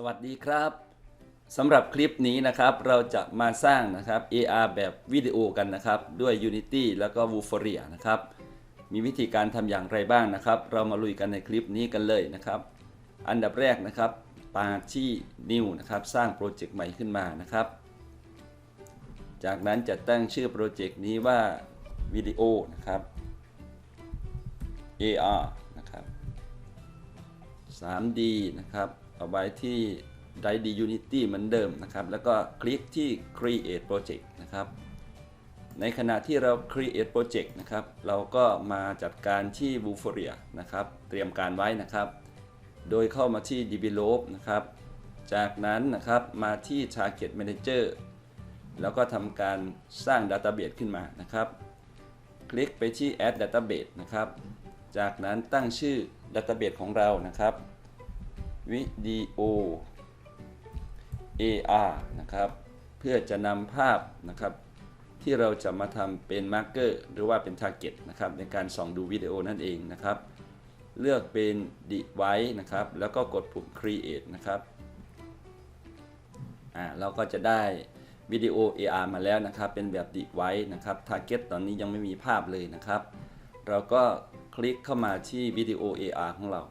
สวัสดีครับสำหรับคลิปนี้นะครับเราจะมาสร้างนะครับ AR แบบวิดีโอกันนะครับด้วย Unity แล้วก็ w o o f o r i a นะครับมีวิธีการทำอย่างไรบ้างนะครับ เรามาลุยกันในคลิปนี้กันเลยนะครับ อันดับแรกนะครับปาที่ New นะครับสร้างโปรเจกต์ใหม่ขึ้นมานะครับ จากนั้นจะตั้งชื่อโปรเจกต์นี้ว่าวิดีโอนะครับ AR นะครับ 3D นะครับ เอาไว้ที่ d d Unity เหมือนเดิมนะครับ แล้วก็คลิกที่ Create Project นะครับ ในขณะที่เรา Create Project นะครับ เราก็มาจัดการที่ w o o f o r i a นะครับ เตรียมการไว้นะครับ โดยเข้ามาที่ Develop นะครับ จากนั้นนะครับมาที่ Target Manager แล้วก็ทำการสร้าง Database ขึ้นมานะครับ คลิกไปที่ Add Database นะครับ จากนั้นตั้งชื่อ Database ของเรานะครับ วิดีโอ AR นะครับ เพื่อจะนำภาพนะครับที่เราจะมาทำเป็นมาร์กเกอร์หรือว่าเป็น Target นะครับในการส่องดูวิดีโอนั่นเองนะครับ เลือกเป็น Device นะครับ แล้วก็กดปุ่ม Create นะครับอ่าเราก็จะได้วิดีโอ AR มาแล้วนะครับ เป็นแบบ Device นะครับ Target ตอนนี้ยังไม่มีภาพเลยนะครับ เราก็คลิกเข้ามาที่วิดีโอ AR ของเรา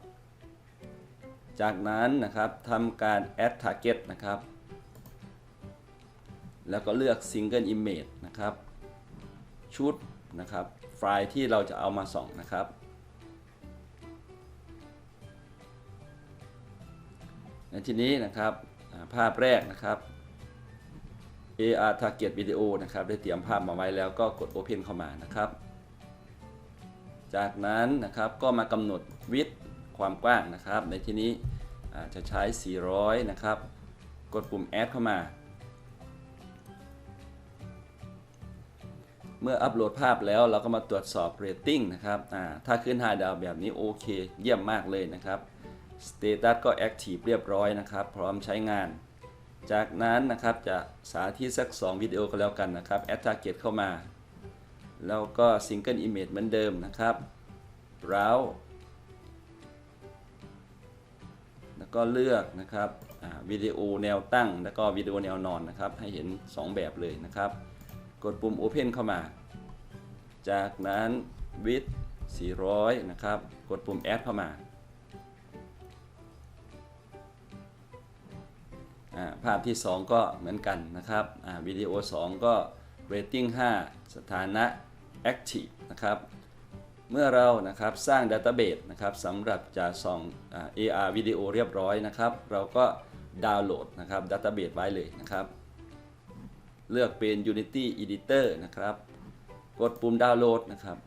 จากนั้นนะครับทำการ add target นะครับ แล้วก็เลือก single image นะครับ ชุดนะครับ ไฟล์ที่เราจะเอามาส่องนะครับ ในที่นี้นะครับภาพแรกนะครับ AR target video นะครับ ได้เตรียมภาพมาไว้แล้วก็กด open เข้ามานะครับ จากนั้นนะครับก็มากำหนดวิด ความกว้างนะครับ ในที่นี้จะใช้ 400 นะครับ กดปุ่ม add เข้ามา เมื่ออัปโหลดภาพแล้วเราก็มาตรวจสอบเรตติ้งนะครับถ้าขึ้น 5 ดาวแบบนี้โอเค เยี่ยมมากเลยนะครับสเตตัสก็ Active เรียบร้อยนะครับ พร้อมใช้งาน จากนั้นนะครับจะสาธิตสัก 2 วิดีโอก็แล้วกันนะครับ Add Target เข้ามา แล้วก็ Single Image เหมือนเดิมนะครับ Browse แล้วก็เลือกนะครับวิดีโอแนวตั้ง แล้วก็วิดีโอแนวนอนนะครับ ให้เห็น 2 แบบเลยนะครับ กดปุ่ม Open เข้ามา จากนั้น width 400 นะครับ กดปุ่ม Add เข้ามาภาพที่ 2 ก็เหมือนกันนะครับวิดีโอ 2 ก็ rating 5 สถานะ active นะครับ เมื่อเรานะครับสร้าง Database นะครับสำหรับจะส่องอา AR วิดีโอเรียบร้อยนะครับ เราก็ดาวน์โหลดนะครับ Database ไว้เลยนะครับ เลือกเป็น Unity Editor นะครับ กดปุ่มดาวน์โหลดนะครับ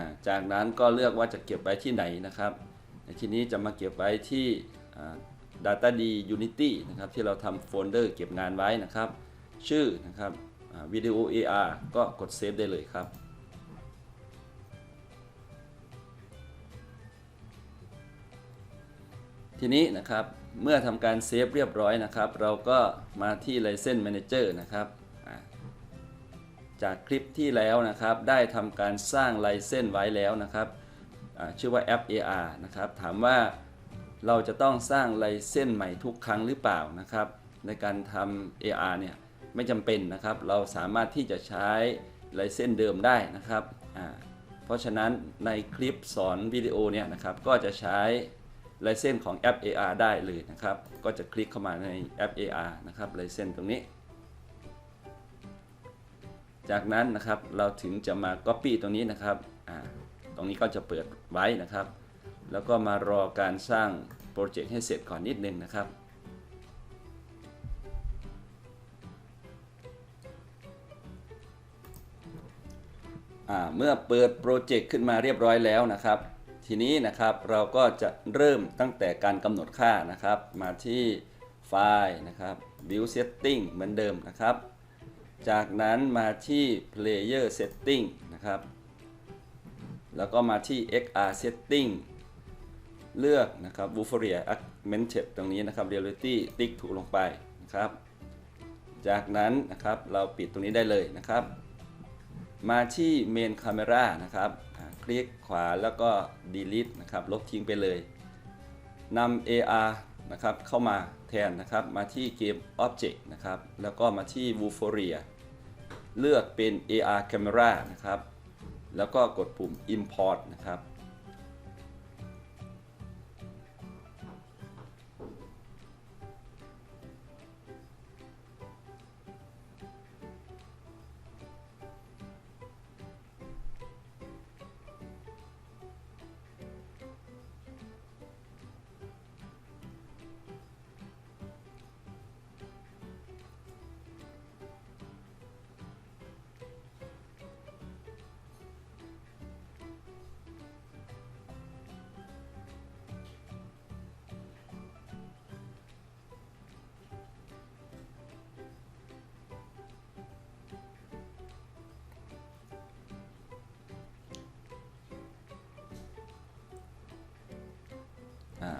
าจากนั้นก็เลือกว่าจะเก็บไว้ที่ไหนนะครับ ในที่นี้จะมาเก็บไว้ที่ Data D Unity นะครับที่เราทำโฟลเดอร์เก็บงานไว้นะครับ ชื่อนะครับวิดีโอ AR ก็กดเซฟได้เลยครับทีนี้นะครับเมื่อทำการเซฟเรียบร้อยนะครับ เราก็มาที่ License Manager นะครับจากคลิปที่แล้วนะครับได้ทำการสร้าง License ไว้แล้วนะครับชื่อว่าแอป AR นะครับถามว่า เราจะต้องสร้าง License ใหม่ทุกครั้งหรือเปล่านะครับ ในการทำ AR เนี่ยไม่จำเป็นนะครับ เราสามารถที่จะใช้ License เดิมได้นะครับเพราะฉะนั้นในคลิปสอนวิดีโอเนี่ยนะครับก็จะใช้ไลเซนของแอป AR ได้เลยนะครับ ก็จะคลิกเข้ามาในแอป AR นะครับไลเซนตรงนี้ จากนั้นนะครับเราถึงจะมา Copy ตรงนี้นะครับตรงนี้ก็จะเปิดไว้นะครับ แล้วก็มารอการสร้างโปรเจกต์ให้เสร็จก่อนนิดนึงนะครับอ่าเมื่อเปิดโปรเจกต์ขึ้นมาเรียบร้อยแล้วนะครับ ทีนี้นะครับเราก็จะเริ่มตั้งแต่การกำหนดค่านะครับ มาที่ไฟล์นะครับ View Setting เหมือนเดิมนะครับ จากนั้นมาที่ Player Setting นะครับ แล้วก็มาที่ XR Setting เลือกนะครับ w o o f o r i a Augmented ตรงนี้นะครับ Reality ติ๊กถูกลงไปนะครับ จากนั้นนะครับเราปิดตรงนี้ได้เลยนะครับ มาที่ Main Camera นะครับ คลิกขวาแล้วก็ Delete นะครับลบทิ้งไปเลยนำ AR นะครับเข้ามาแทนนะครับมาที่เกม Object นะครับแล้วก็มาที่ w o o f o r i a เลือกเป็น AR Camera นะครับ แล้วก็กดปุ่ม Import นะครับ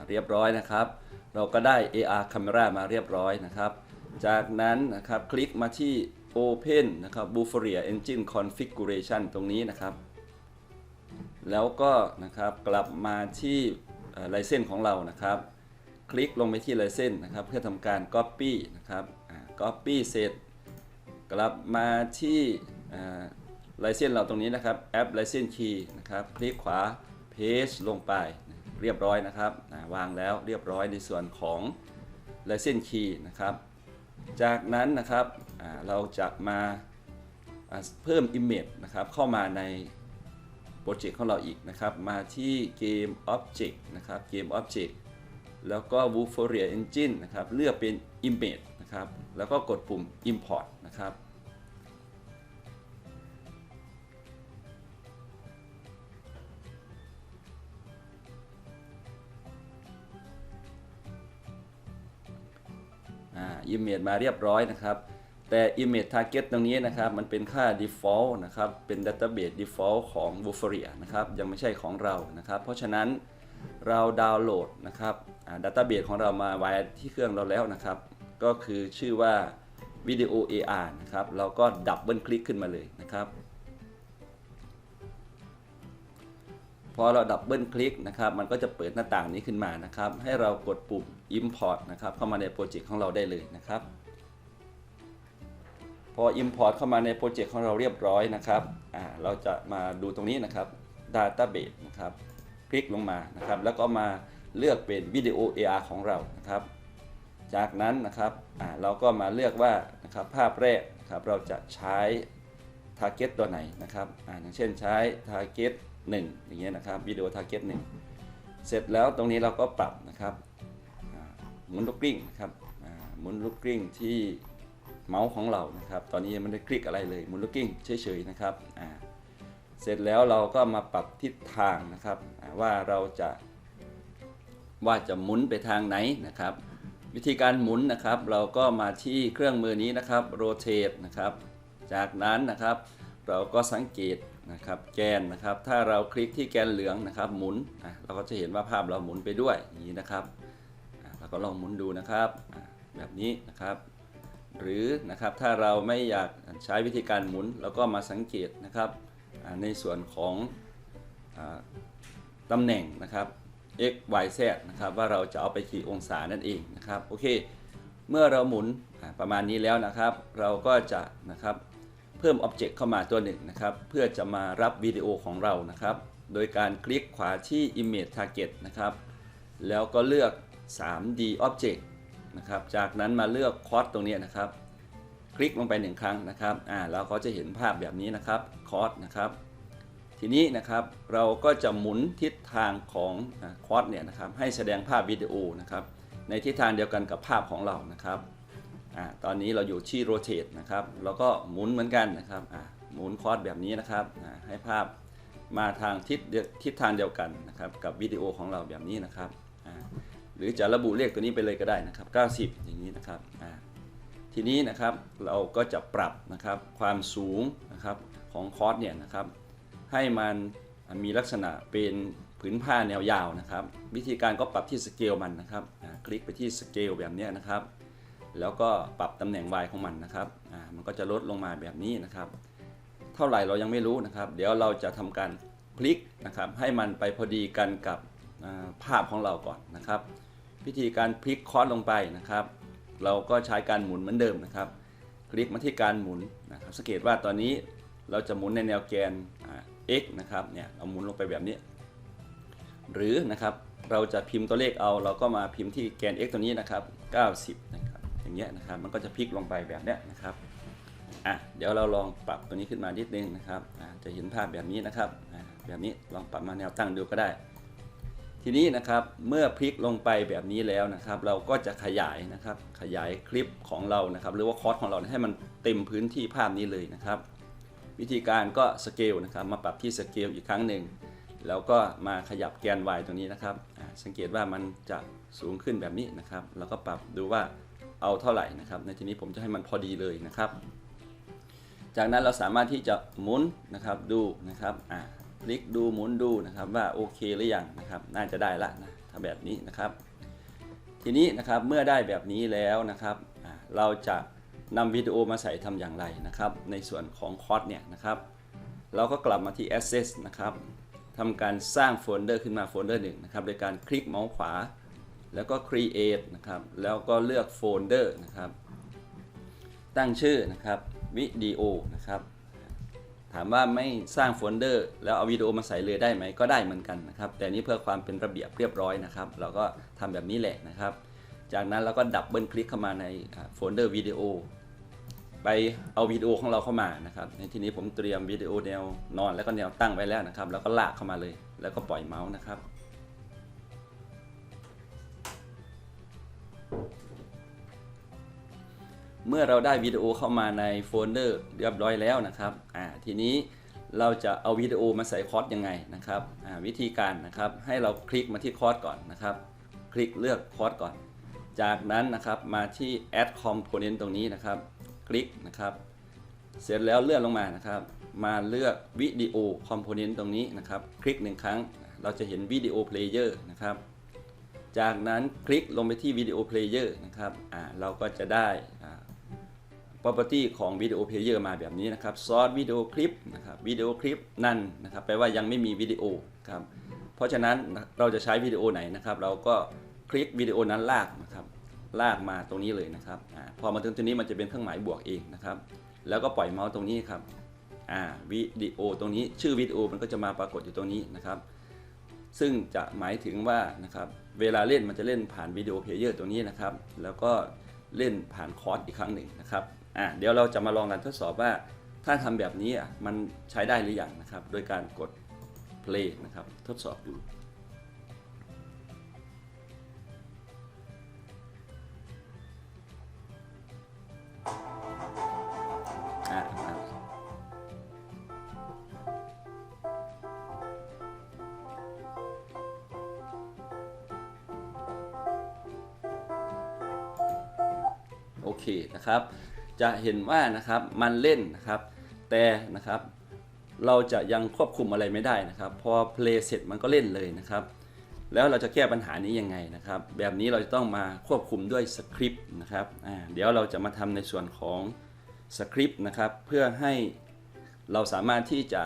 เรียบร้อยนะครับ เราก็ได้ AR Camera มาเรียบร้อยนะครับ จากนั้นนะครับคลิกมาที่ Open นะครับ b u f o r i a Engine Configuration ตรงนี้นะครับ แล้วก็นะครับกลับมาที่ไลเซนของเรานะครับ คลิกลงไปที่ไลเซนนะครับ เพื่อทำการ Copy นะครับ Copy เสร็จ กลับมาที่ไลเซนเราตรงนี้นะครับแอปไลเซนคีย์นะครับ คลิกขวา Paste ลงไป เรียบร้อยนะครับวางแล้วเรียบร้อยในส่วนของไลเซนคีย์นะครับ จากนั้นนะครับเราจะมาอ่าเพิ่ม Image นะครับเข้ามาในโปรเจกต์ของเราอีกนะครับ มาที่เกม Object นะครับเกม Object แล้วก็ w o o f o r i a Engine นะครับ เลือกเป็น Image นะครับ แล้วก็กดปุ่ม Import นะครับ image มาเรียบร้อยนะครับ แต่ image target ตรงนี้นะครับ มันเป็นค่า default นะครับ เป็น database default ของ w o o f o r i a นะครับ ยังไม่ใช่ของเรานะครับ เพราะฉะนั้นเราดาวน์โหลดนะครับอ่า database ของเรามาไว้ที่เครื่องเราแล้วนะครับ ก็คือชื่อว่า video AR นะครับ เราก็ดับเบิลคลิกขึ้นมาเลยนะครับ พอเราดับเบิลคลิกนะครับ มันก็จะเปิดหน้าต่างนี้ขึ้นมานะครับ ให้เรากดปุ่ม Import นะครับ เข้ามาในโปรเจกต์ของเราได้เลยนะครับ พอ Import เข้ามาในโปรเจกต์ของเราเรียบร้อยนะครับอ่าเราจะมาดูตรงนี้นะครับ Database นะครับ คลิกลงมานะครับ แล้วก็มาเลือกเป็น Video AR ของเรานะครับ จากนั้นนะครับอ่าเราก็มาเลือกว่านะครับภาพแรกนะครับเราจะใช้ target ตัวไหนนะครับอ่าอย่างเช่นใช้ target 1 อย่างเงี้ยนะครับวิดีโอ target 1เสร็จแล้วตรงนี้เราก็ปรับนะครับหมุนลูกกลิ้งนะครับหมุนลูกกลิ้งที่เมาส์ของเรานะครับ ตอนนี้ยังไม่ได้คลิกอะไรเลยหมุนลูกกลิ้งเฉยๆนะครับเสร็จแล้วเราก็มาปรับทิศทางนะครับว่าเราจะ ว่าจะหมุนไปทางไหนนะครับ วิธีการหมุนนะครับ เราก็มาที่เครื่องมือนี้นะครับ rotate นะครับ จากนั้นนะครับ เราก็สังเกต นะครับแกนนะครับ ถ้าเราคลิกที่แกนเหลืองนะครับ หมุนเราก็จะเห็นว่าภาพเราหมุนไปด้วยอย่างนี้นะครับเราก็ลองหมุนดูนะครับแบบนี้นะครับ หรือนะครับถ้าเราไม่อยากใช้วิธีการหมุนเราก็มาสังเกตนะครับในส่วนของอตำแหน่งนะครับ x y z นะครับว่าเราจะเอาไปกี่องศานั่นเองนะครับโอเค เมื่อเราหมุนประมาณนี้แล้วนะครับ เราก็จะนะครับ เพิ่ม Object เข้ามาตัวหนึ่งนะครับ เพื่อจะมารับวิดีโอของเรานะครับ โดยการคลิกขวาที่ Image Target นะครับ แล้วก็เลือก 3D Object นะครับ จากนั้นมาเลือกคอร์สตรงนี้นะครับ คลิกลงไปหนึ่งครั้งนะครับอ่าเราก็จะเห็นภาพแบบนี้นะครับคอร์สนะครับ ทีนี้นะครับเราก็จะหมุนทิศทางของคอร์สเนี่ยนะครับให้แสดงภาพวิดีโอนะครับในทิศทางเดียวกันกับภาพของเรานะครับ อาตอนนี้เราอยู่ที่ rotate นะครับเราก็หมุนเหมือนกันนะครับอ่าหมุนคอร์สแบบนี้นะครับอ่าให้ภาพมาทางทิศทิศทางเดียวกันนะครับกับวิดีโอของเราแบบนี้นะครับอ่าหรือจะระบุเลขตัวนี้ไปเลยก็ได้นะครับ 90 อย่างนี้นะครับอ่าทีนี้นะครับเราก็จะปรับนะครับความสูงนะครับของคอร์สเนี่ยนะครับให้มันมีลักษณะเป็นผืนผ้าแนวยาวนะครับ วิธีการก็ปรับที่สเกลมันนะครับ คลิกไปที่สเกลแบบนี้นะครับ แล้วก็ปรับตำแหน่ง y ของมันนะครับอ่ามันก็จะลดลงมาแบบนี้นะครับ เท่าไหร่เรายังไม่รู้นะครับ เดี๋ยวเราจะทำการพลิกนะครับ ให้มันไปพอดีกันกับภาพของเราก่อนนะครับ วิธีการพลิกคอร์สลงไปนะครับ เราก็ใช้การหมุนเหมือนเดิมนะครับ คลิกมาที่การหมุนนะครับสังเกตว่าตอนนี้เราจะหมุนในแนวแกน x นะครับเนี่ยเราหมุนลงไปแบบนี้ หรือนะครับเราจะพิมพ์ตัวเลขเอา เราก็มาพิมพ์ที่แกน x ตัวนี้นะครับ 90นะครับ อย่างเงี้ยนะครับ มันก็จะพลิกลงไปแบบเนี้ยนะครับอะเดี๋ยวเราลองปรับตัวนี้ขึ้นมานิดนึงนะครับจะเห็นภาพแบบนี้นะครับแบบนี้ลองปรับมาแนวตั้งดูก็ได้ ทีนี้นะครับเมื่อพลิกลงไปแบบนี้แล้วนะครับ เราก็จะขยายนะครับ ขยายคลิปของเรานะครับ หรือว่าคอร์สของเราให้มันเต็มพื้นที่ภาพนี้เลยนะครับ วิธีการก็สเกลนะครับ มาปรับที่สเกลอีกครั้งหนึ่งแล้วก็มาขยับแกน y ตรงนี้นะครับ สังเกตว่ามันจะสูงขึ้นแบบนี้นะครับ เราก็ปรับดูว่า เอาเท่าไหร่นะครับ ในที่นี้ผมจะให้มันพอดีเลยนะครับ จากนั้นเราสามารถที่จะหมุนนะครับดูนะครับอ่าคลิกดูหมุนดูนะครับว่าโอเคหรือยังนะครับ น่าจะได้ละนะถ้าแบบนี้นะครับ ทีนี้นะครับเมื่อได้แบบนี้แล้วนะครับเราจะนำวิดีโอมาใส่ทำอย่างไรนะครับ ในส่วนของคอร์สเนี่ยนะครับ เราก็กลับมาที่ Access นะครับทำการสร้างโฟลเดอร์ขึ้นมาโฟลเดอร์หนึ่งนะครับโดยการคลิกเมาส์ขวา แล้วก็ Create นะครับ แล้วก็เลือกโฟลเดอร์นะครับ ตั้งชื่อนะครับวิดีโอนะครับ ถามว่าไม่สร้างโฟลเดอร์แล้วเอาวิดีโอมาใส่เลยได้ไหมก็ได้เหมือนกันนะครับ แต่นี้เพื่อความเป็นระเบียบเรียบร้อยนะครับ เราก็ทำแบบนี้แหละนะครับ จากนั้นเราก็ดับเบิลคลิกเข้ามาในโฟลเดอร์วิดีโอไปเอาวิดีโอของเราเข้ามานะครับ ในที่นี้ผมเตรียมวิดีโอแนวนอนแล้วก็แนวตั้งไว้แล้วนะครับ แล้วก็ลากเข้ามาเลย แล้วก็ปล่อยเมาส์นะครับ เมื่อเราได้วิดีโอเข้ามาในโฟลเดอร์เรียบร้อยแล้วนะครับอ่าทีนี้เราจะเอาวิดีโอมาใส่คอร์สยังไงนะครับอ่าวิธีการนะครับให้เราคลิกมาที่คอร์สก่อนนะครับ คลิกเลือกคอร์สก่อน จากนั้นนะครับมาที่ add component ตรงนี้นะครับ คลิกนะครับ เสร็จแล้วเลื่อนลงมานะครับ มาเลือกวิดีโอคอมโพเนนต์ตรงนี้นะครับ คลิกหนึ่งครั้งเราจะเห็นวิดีโอเพลเยอร์นะครับ จากนั้นคลิกลงไปที่วิดีโอเพลเยอร์นะครับอ่าเราก็จะได้อ่า property ของวิดีโอเพลเยอร์มาแบบนี้นะครับ source วิดีโอคลิปนะครับวิดีโอคลิปนั่นนะครับแปลว่ายังไม่มีวิดีโอครับเพราะฉะนั้นเราจะใช้วิดีโอไหนนะครับ เราก็คลิกวิดีโอนั้นลากนะครับ ลากมาตรงนี้เลยนะครับอพอมาถึงตรงนี้มันจะเป็นเครื่องหมายบวกเองนะครับ แล้วก็ปล่อยเมาส์ตรงนี้ครับวิดีโอตรงนี้ชื่อวิดีโอมันก็จะมาปรากฏอยู่ตรงนี้นะครับ ซึ่งจะหมายถึงว่านะครับเวลาเล่นมันจะเล่นผ่านวิดีโอเพลเยอร์ตัวนี้นะครับ แล้วก็เล่นผ่านคอร์สอีกครั้งหนึ่งนะครับอะเดี๋ยวเราจะมาลองกันทดสอบว่า ถ้าทำแบบนี้อะมันใช้ได้หรือยังนะครับ โดยการกด play นะครับทดสอบดู นะครับ จะเห็นว่านะครับมันเล่นนะครับ แต่นะครับ เราจะยังควบคุมอะไรไม่ได้นะครับ พอเพลย์เสร็จมันก็เล่นเลยนะครับ แล้วเราจะแก้ปัญหานี้ยังไงนะครับ แบบนี้เราจะต้องมาควบคุมด้วยสคริปต์นะครับเดี๋ยวเราจะมาทำในส่วนของสคริปต์นะครับ เพื่อให้เราสามารถที่จะ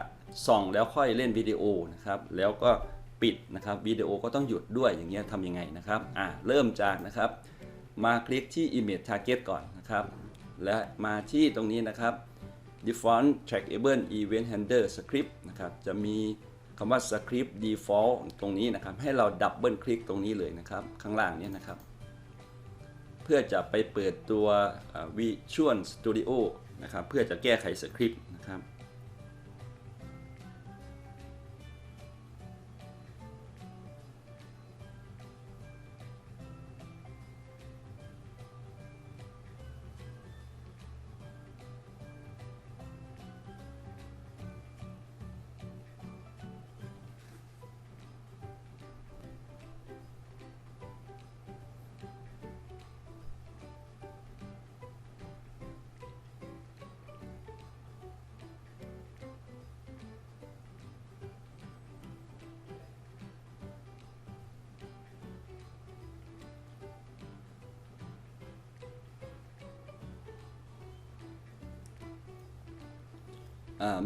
ส่องแล้วค่อยเล่นวิดีโอนะครับ แล้วก็ปิดนะครับวิดีโอก็ต้องหยุดด้วยอย่างเงี้ยทำยังไงนะครับอ่าเริ่มจากนะครับ มาคลิกที่ Image Target ก่อนนะครับ และมาที่ตรงนี้นะครับ default trackable event handler script นะครับ จะมีคำว่า script default ตรงนี้นะครับ ให้เราดับเบิลคลิกตรงนี้เลยนะครับ ข้างล่างนี้นะครับ เพื่อจะไปเปิดตัว Visual Studio นะครับ เพื่อจะแก้ไขสคริปต์นะครับ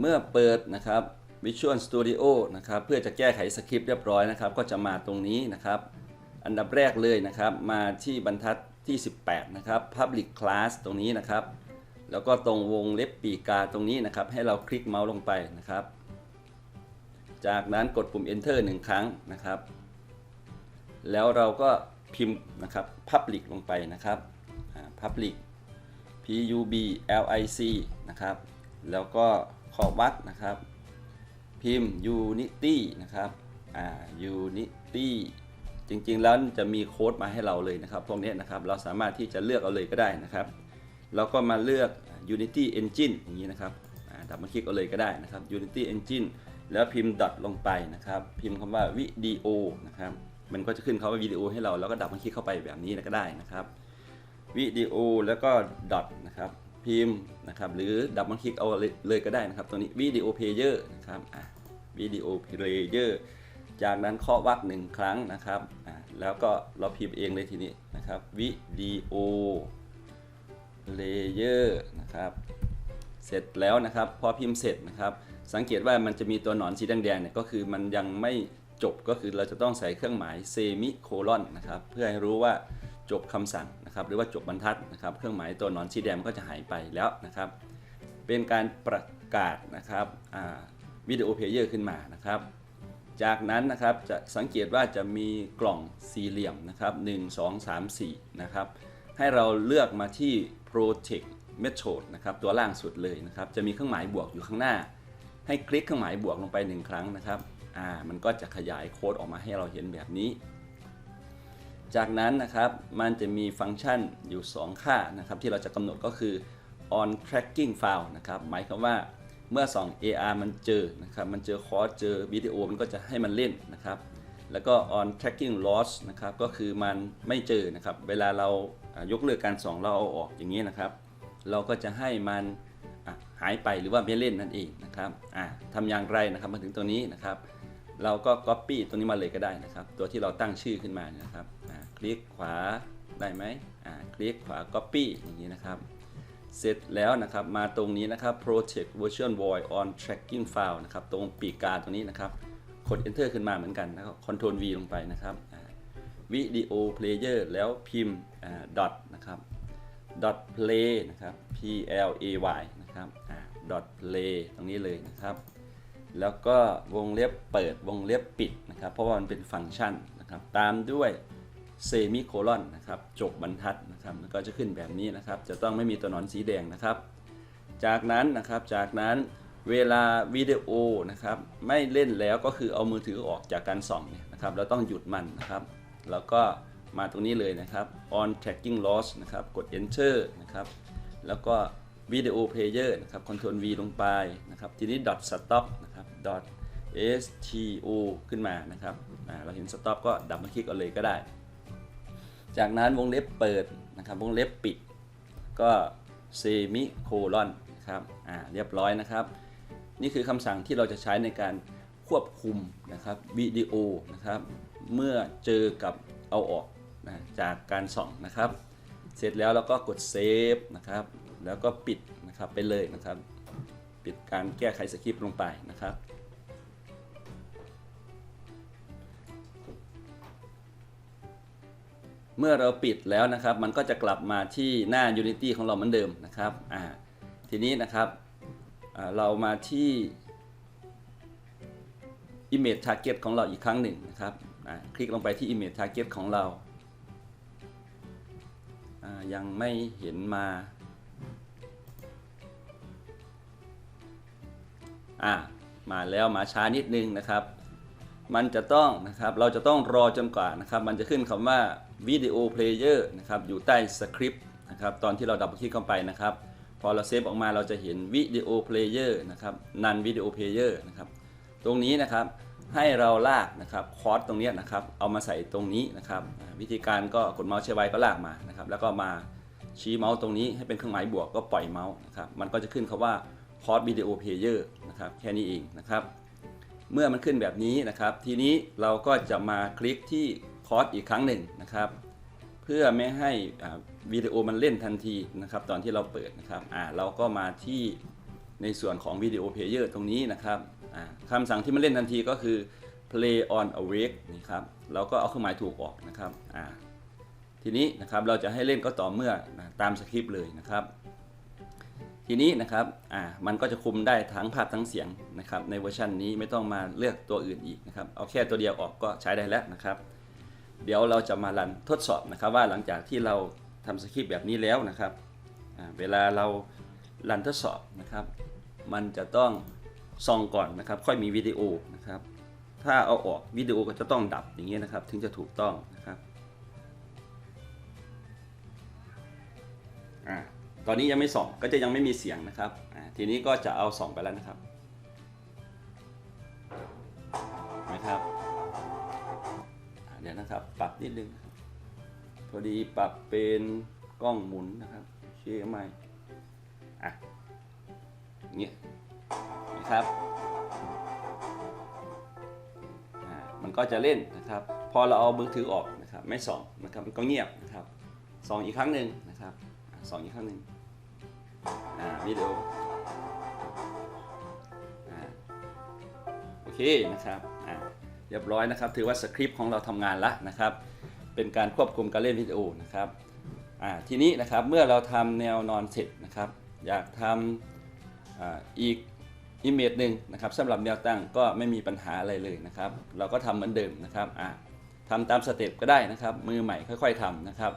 เมื่อเปิดนะครับ Visual Studio นะครับเพื่อจะแก้ไขสคริปต์เรียบร้อยนะครับก็จะมาตรงนี้นะครับ อันดับแรกเลยนะครับมาที่บรรทัดที่ 18 นะครับ Public Class ตรงนี้นะครับ แล้วก็ตรงวงเล็บปีกาตรงนี้นะครับ ให้เราคลิกเมาส์ลงไปนะครับ จากนั้นกดปุ่ม Enter หนึ่งครั้งนะครับ แล้วเราก็พิมพ์นะครับ Public ลงไปนะครับ Public P U B L I C นะครับ แล้วก็ ขอวัดนะครับ พิมพ์ Unity นะครับอ่า Unity จริงๆ แล้วจะมีโค้ดมาให้เราเลยนะครับ พวกนี้นะครับ เราสามารถที่จะเลือกเอาเลยก็ได้นะครับ เราก็มาเลือก Unity Engine อย่างนี้นะครับดับมาคลิกเอาเลยก็ได้นะครับ Unity Engine แล้วพิมพ์ dot ลงไปนะครับ พิมพ์คำว่าวิดีโอนะครับ มันก็จะขึ้นคำว่าวิดีโอให้เราแล้วก็ดับมาคลิกเข้าไปแบบนี้ก็ได้นะครับ วิดีโอแล้วก็ dot นะครับ พิมพ์นะครับหรือดับมาคลิกเอาเลยเลยก็ได้นะครับ ตัวนี้วิดีโอเพลเยอร์นะครับอะวิดีโอเพลเยอร์จากนั้นเคาะวรรคหนึ่งครั้งนะครับอะแล้วก็เราพิมพ์เองเลยทีนี้นะครับวิดีโอเลเยอร์นะครับเสร็จแล้วนะครับพอพิมพ์เสร็จนะครับ สังเกตว่ามันจะมีตัวหนอนสีแดงๆเนี่ยก็คือมันยังไม่จบก็คือเราจะต้องใส่เครื่องหมายเซมิโคลอนนะครับ เพื่อให้รู้ว่า จบคำสั่งนะครับหรือว่าจบบรรทัดนะครับ เครื่องหมายตัวหนอนสีแดงมันก็จะหายไปแล้วนะครับ เป็นการประกาศนะครับวิดีโอเพลเยอร์ขึ้นมานะครับ จากนั้นนะครับจะสังเกตว่าจะมีกล่องสี่เหลี่ยมนะครับ1 2 3 4นะครับให้เราเลือกมาที่ Protect Method นะครับตัวล่างสุดเลยนะครับ จะมีเครื่องหมายบวกอยู่ข้างหน้า ให้คลิกเครื่องหมายบวกลงไปหนึ่งครั้งนะครับอ่ามันก็จะขยายโค้ดออกมาให้เราเห็นแบบนี้ จากนั้นนะครับมันจะมีฟังก์ชันอยู่ 2 ค่านะครับที่เราจะกำหนดก็คือ on tracking file นะครับหมายความว่าเมื่อส่อง AR มันเจอนะครับมันเจอคอร์สเจอวิดีโอมันก็จะให้มันเล่นนะครับแล้วก็ on tracking loss นะครับก็คือมันไม่เจอนะครับเวลาเรายกเลิกการส่องเราเอาออกอย่างนี้นะครับ เราก็จะให้มันหายไปหรือว่าไม่เล่นนั่นเองนะครับทำอย่างไรนะครับมาถึงตัวนี้นะครับ เราก็ Copy ตัวนี้มาเลยก็ได้นะครับ ตัวที่เราตั้งชื่อขึ้นมาเนี่ยนะครับคลิกขวาได้ไหมคลิกขวา Copy อย่างนี้นะครับ เสร็จแล้วนะครับมาตรงนี้นะครับ Protect Version Void on Tracking File นะครับ ตรงปีกกาตรงนี้นะครับกด Enter ขึ้นมาเหมือนกันแล้วก็ Ctrl V ลงไปนะครับวิดีโอ Player แล้วพิมพ์ dot นะครับ dot play นะครับ p l a y นะครับ dot play ตรงนี้เลยนะครับ แล้วก็วงเล็บเปิดวงเล็บปิดนะครับ เพราะว่ามันเป็นฟังก์ชันนะครับ ตามด้วยเซมิโคลอนนะครับ จบบรรทัดนะครับมันก็จะขึ้นแบบนี้นะครับ จะต้องไม่มีตัวหนอนสีแดงนะครับ จากนั้นนะครับจากนั้นเวลาวิดีโอนะครับ ไม่เล่นแล้วก็คือเอามือถือออกจากการส่องเนี่ยนะครับ เราต้องหยุดมันนะครับ แล้วก็มาตรงนี้เลยนะครับ on tracking loss นะครับ กด enter นะครับ แล้วก็ วิดีโอเพลเยอร์นะครับ control V ลงไปนะครับ ทีนี้ dot stop นะครับ dot sto ขึ้นมานะครับเราเห็น stop ก็ดับมาคลิกเอาเลยก็ได้ จากนั้นวงเล็บเปิดนะครับ วงเล็บปิด ก็เซมิโคลอนนะครับอ่าเรียบร้อยนะครับ นี่คือคำสั่งที่เราจะใช้ในการควบคุมนะครับวิดีโอนะครับ เมื่อเจอกับเอาออกนะจากการส่องนะครับ เสร็จแล้วเราก็กดเซฟนะครับ แล้วก็ปิดนะครับไปเลยนะครับ ปิดการแก้ไขสคริปต์ลงไปนะครับ เมื่อเราปิดแล้วนะครับ มันก็จะกลับมาที่หน้า Unity ของเราเหมือนเดิมนะครับอ่าทีนี้นะครับอ่าเรามาที่ Image Target ของเราอีกครั้งหนึ่งนะครับอ่าคลิกลงไปที่ Image Target ของเราอ่ายังไม่เห็นมา อ่ามาแล้วมาช้านิดนึงนะครับ มันจะต้องนะครับเราจะต้องรอจนกว่านะครับมันจะขึ้นคำว่าวิดีโอเพลเยอร์นะครับอยู่ใต้สคริปต์นะครับตอนที่เราดับเบิลคลิกเข้าไปนะครับ พอเราเซฟออกมาเราจะเห็นวิดีโอเพลเยอร์นะครับนันวิดีโอเพลเยอร์นะครับตรงนี้นะครับให้เราลากนะครับคอร์สตรงนี้นะครับเอามาใส่ตรงนี้นะครับวิธีการก็กดเมาส์เชยร์ไว้ก็ลากมานะครับแล้วก็มาชี้เมาส์ตรงนี้ให้เป็นเครื่องหมายบวกก็ปล่อยเมาส์นะครับมันก็จะขึ้นคาว่า คอร์สวิดีโอเพลเยอร์นะครับแค่นี้เองนะครับเมื่อมันขึ้นแบบนี้นะครับ ทีนี้เราก็จะมาคลิกที่คอร์สอีกครั้งหนึ่งนะครับ เพื่อไม่ให้วิดีโอมันเล่นทันทีนะครับ ตอนที่เราเปิดนะครับอ่าเราก็มาที่ในส่วนของวิดีโอเพลเยอร์ตรงนี้นะครับอ่าคำสั่งที่มันเล่นทันทีก็คือ play on awake นี่ครับเราก็เอาเครื่องหมายถูกออกนะครับอ่าทีนี้นะครับเราจะให้เล่นก็ต่อเมื่อนะตามสคริปต์เลยนะครับ ทีนี้นะครับอ่ามันก็จะคุมได้ทั้งภาพทั้งเสียงนะครับในเวอร์ชันนี้ไม่ต้องมาเลือกตัวอื่นอีกนะครับเอาแค่ตัวเดียวออกก็ใช้ได้แล้วนะครับ เดี๋ยวเราจะมารันทดสอบนะครับว่าหลังจากที่เราทำสคริปต์แบบนี้แล้วนะครับเวลาเรารันทดสอบนะครับ มันจะต้องส่องก่อนนะครับ ค่อยมีวิดีโอนะครับ ถ้าเอาออกวิดีโอก็จะต้องดับอย่างนี้ยนะครับ ถึงจะถูกต้องนะครับอ่า ตอนนี้ยังไม่ส่องก็จะยังไม่มีเสียงนะครับทีนี้ก็จะเอาส่องไปแล้วนะครับนะครับเดี๋ยวนะครับ ปรับนิดนึงพอดีปรับเป็นกล้องหมุนนะครับเชื่อไหมอะอย่างเงี้ยนะครับมันก็จะเล่นนะครับ พอเราเอามือถือออกนะครับ ไม่ส่องนะครับมันก็เงียบนะครับส่องอีกครั้งหนึ่งน สองอีกครั้งหนึ่งอ่าวิดีโออ่าโอเคนะครับอ่าเรียบร้อยนะครับ ถือว่าสคริปต์ของเราทำงานแล้วนะครับ เป็นการควบคุมการเล่นวิดีโอนะครับอ่าทีนี้นะครับเมื่อเราทำแนวนอนเสร็จนะครับ อยากทำอ่าอีกอิมเมจหนึ่งนะครับสำหรับแนวตั้งก็ไม่มีปัญหาอะไรเลยนะครับ เราก็ทำเหมือนเดิมนะครับอะทำตามสเต็ปก็ได้นะครับ มือใหม่ค่อย ๆทำนะครับ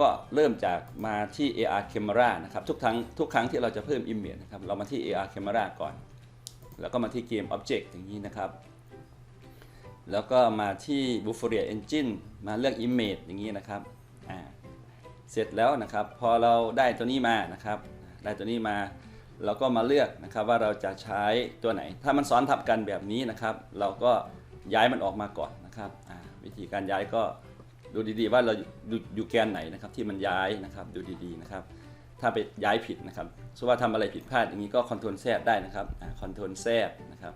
ก็เริ่มจากมาที่ AR camera นะครับทุกครั้งทุกครั้งที่เราจะเพิ่ม image นะครับเรามาที่ AR camera ก่อน แล้วก็มาที่ game object อย่างนี้นะครับ แล้วก็มาที่ Vuforia Engine มาเลือก image อย่างนี้นะครับอ่าเสร็จแล้วนะครับพอเราได้ตัวนี้มานะครับ ได้ตัวนี้มาเราก็มาเลือกนะครับว่าเราจะใช้ตัวไหน ถ้ามันซ้อนทับกันแบบนี้นะครับ เราก็ย้ายมันออกมาก่อนนะครับวิธีการย้ายก็ ดูดีๆว่าเราอยู่แกนไหนนะครับที่มันย้ายนะครับดูดีๆนะครับ ถ้าไปย้ายผิดนะครับสมมติว่าทำอะไรผิดพลาดอย่างนี้ก็คอนโทรลแซได้นะครับคอนโทรลแซนะครับ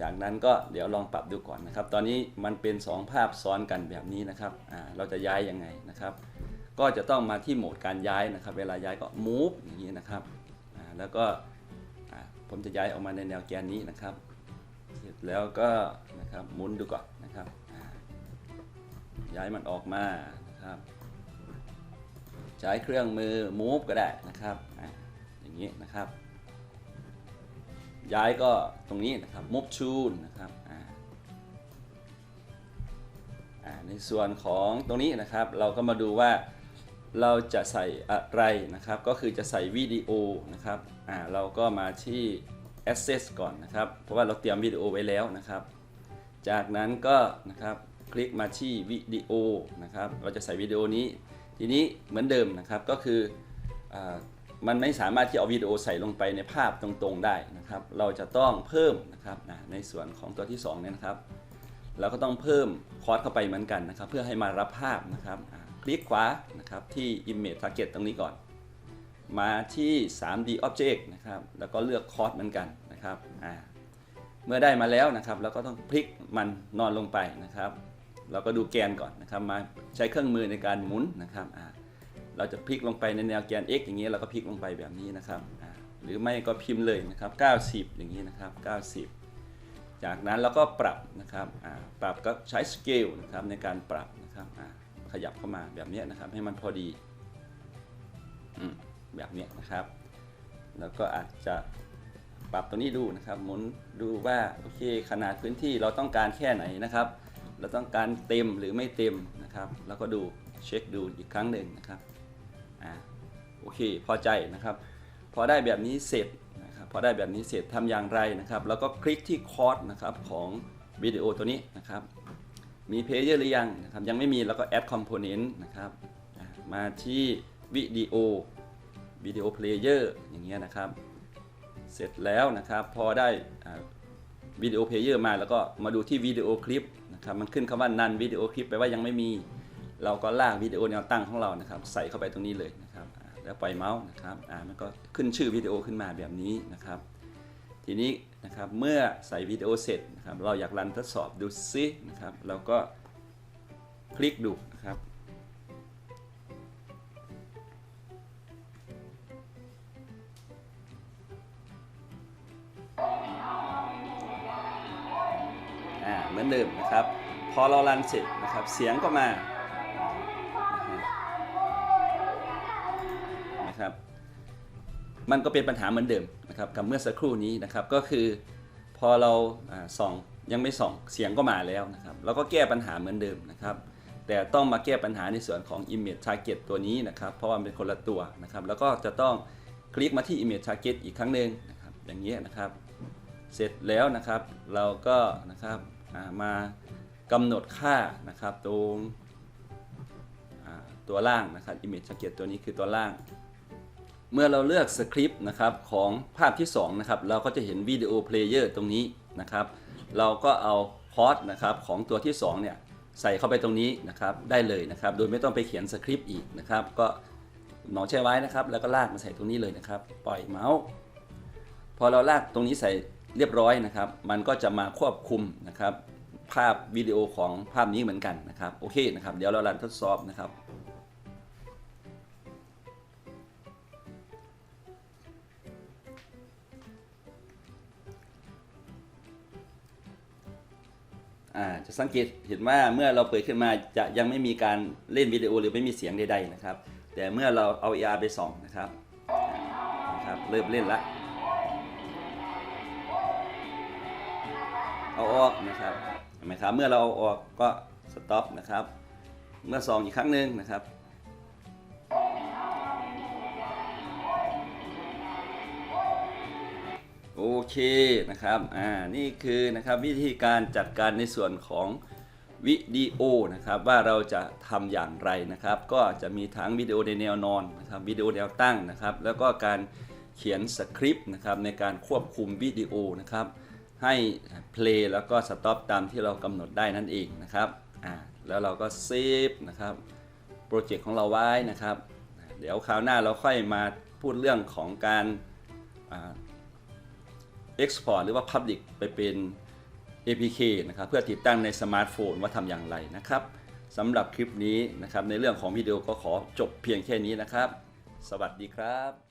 จากนั้นก็เดี๋ยวลองปรับดูก่อนนะครับ ตอนนี้มันเป็น 2 ภาพซ้อนกันแบบนี้นะครับเราจะย้ายยังไงนะครับ ก็จะต้องมาที่โหมดการย้ายนะครับ เวลาย้ายก็ move อย่างนี้นะครับแล้วก็ผมจะย้ายออกมาในแนวแกนนี้นะครับ เสร็จแล้วก็นะครับหมุนดูก่อน ย้ายมันออกมานะครับ ใช้เครื่องมือ move ก็ได้นะครับอย่างนี้นะครับ ย้ายก็ตรงนี้นะครับ move to นะครับในส่วนของตรงนี้นะครับ เราก็มาดูว่าเราจะใส่อะไรนะครับ ก็คือจะใส่วิดีโอนะครับอ่าเราก็มาที่ access ก่อนนะครับ เพราะว่าเราเตรียมวิดีโอไว้แล้วนะครับ จากนั้นก็นะครับ คลิกมาที่วิดีโอนะครับ เราจะใส่วิดีโอนี้ ทีนี้เหมือนเดิมนะครับก็คืออมันไม่สามารถที่เอาวิดีโอใส่ลงไปในภาพตรงๆได้นะครับ เราจะต้องเพิ่มนะครับนะในส่วนของตัวที่2เนี่ยนะครับ เราก็ต้องเพิ่มคอร์สเข้าไปเหมือนกันนะครับ เพื่อให้มารับภาพนะครับ คลิกขวานะครับที่ Image Target ตรงนี้ก่อน มาที่ 3D Object นะครับ แล้วก็เลือกคอร์สเหมือนกันนะครับ เมื่อได้มาแล้วนะครับ เราก็ต้องพลิกมันนอนลงไปนะครับ เราก็ดูแกนก่อนนะครับ มาใช้เครื่องมือในการหมุนนะครับเราจะพลิกลงไปในแนวแกน x อย่างนี้เราก็พลิกลงไปแบบนี้นะครับ หรือไม่ก็พิมพ์เลยนะครับ 90 อย่างนี้นะครับ 90 จากนั้นเราก็ปรับนะครับปรับก็ใช้สเกลนะครับในการปรับนะครับขยับเข้ามาแบบนี้นะครับ ให้มันพอดีอืมแบบนี้นะครับ แล้วก็อาจจะปรับตัวนี้ดูนะครับหมุนดูว่าโอเคขนาดพื้นที่เราต้องการแค่ไหนนะครับ เราต้องการเต็มหรือไม่เต็มนะครับ แล้วก็ดูเช็คดูอีกครั้งหนึ่งนะครับอ่าโอเคพอใจนะครับ พอได้แบบนี้เสร็จนะครับพอได้แบบนี้เสร็จทำอย่างไรนะครับ แล้วก็คลิกที่คอร์สนะครับของวิดีโอตัวนี้นะครับ มีเพลเยอร์หรือยังนะครับยังไม่มีแล้วก็ add component นะครับมาที่วิดีโอวิดีโอเพลเยอร์อย่างเงี้ยนะครับ เสร็จแล้วนะครับ พอได้วิดีโอเพลเยอร์มาแล้วก็มาดูที่วิดีโอคลิป ครับมันขึ้นคำว่านันวิดีโอคลิปแปลว่ายังไม่มี เราก็ลากวิดีโอแนวตั้งของเรานะครับ ใส่เข้าไปตรงนี้เลยนะครับแล้วปล่อยเมาส์นะครับอ่ามันก็ขึ้นชื่อวิดีโอขึ้นมาแบบนี้นะครับ ทีนี้นะครับเมื่อใส่วิดีโอเสร็จนะครับเราอยากรันทดสอบดูซินะครับเราก็คลิกดูนะครับ อนเดิมนะครับ พอเรารันเสร็จนะครับ เสียงก็มานะครับ มันก็เป็นปัญหาเหมือนเดิมนะครับ กับเมื่อสักครู่นี้นะครับ ก็คือพอเราส่องยังไม่ส่องเสียงก็มาแล้วนะครับเราก็แก้ปัญหาเหมือนเดิมนะครับ แต่ต้องมาแก้ปัญหาในส่วนของ image target ตัวนี้นะครับ เพราะว่าเป็นคนละตัวนะครับ แล้วก็จะต้องคลิกมาที่ image target อีกครั้งหนึ่งนะครับ อย่างนี้ยนะครับ เสร็จแล้วนะครับ เราก็นะครับ มากำหนดค่านะครับตรงตัวล่างนะครับ image target ตัวนี้คือตัวล่าง เมื่อเราเลือกสคริปต์นะครับของภาพที่2นะครับเราก็จะเห็นวิดีโอเพลเยอร์ตรงนี้นะครับ เราก็เอาพอร์ตนะครับของตัวที่2เนี่ยใส่เข้าไปตรงนี้นะครับได้เลยนะครับ โดยไม่ต้องไปเขียนสคริปต์อีกนะครับ ก็หนอแช่ไว้นะครับ แล้วก็ลากมาใส่ตรงนี้เลยนะครับ ปล่อยเมาส์พอเราลากตรงนี้ใส่ เรียบร้อยนะครับ มันก็จะมาควบคุมนะครับภาพวิดีโอของภาพนี้เหมือนกันนะครับโอเคนะครับเดี๋ยวเราลันทดสอบนะครับจะสังเกตเห็นว่าเมื่อเราเปิดขึ้นมาจะยังไม่มีการเล่นวิดีโอหรือไม่มีเสียงใดๆนะครับ แต่เมื่อเราเอา AR ไปส่องนะครับนะครับ เริ่มเล่นละ เอาออกนะครับเห็นไหมครับ เมื่อเราเอาออกก็สต็อปนะครับ เมื่อส่องอีกครั้งหนึ่งนะครับโอเคนะครับ อ่า นี่คือนะครับวิธีการจัดการในส่วนของวิดีโอนะครับว่าเราจะทำอย่างไรนะครับ ก็จะมีทั้งวิดีโอในแนวนอนนะครับวิดีโอแนวตั้งนะครับ แล้วก็การเขียนสคริปต์นะครับในการควบคุมวิดีโอนะครับ ให้เพลย์แล้วก็สต็อปตามที่เรากำหนดได้นั่นเองนะครับแล้วเราก็เซฟนะครับโปรเจกต์ของเราไว้นะครับ เดี๋ยวคราวหน้าเราค่อยมาพูดเรื่องของการเอ่า Export หรือว่า Public ไปเป็น APK นะครับเพื่อติดตั้งในสมาร์ทโฟนว่าทำอย่างไรนะครับสำหรับคลิปนี้นะครับในเรื่องของวิดีโอก็ขอจบเพียงแค่นี้นะครับ สวัสดีครับ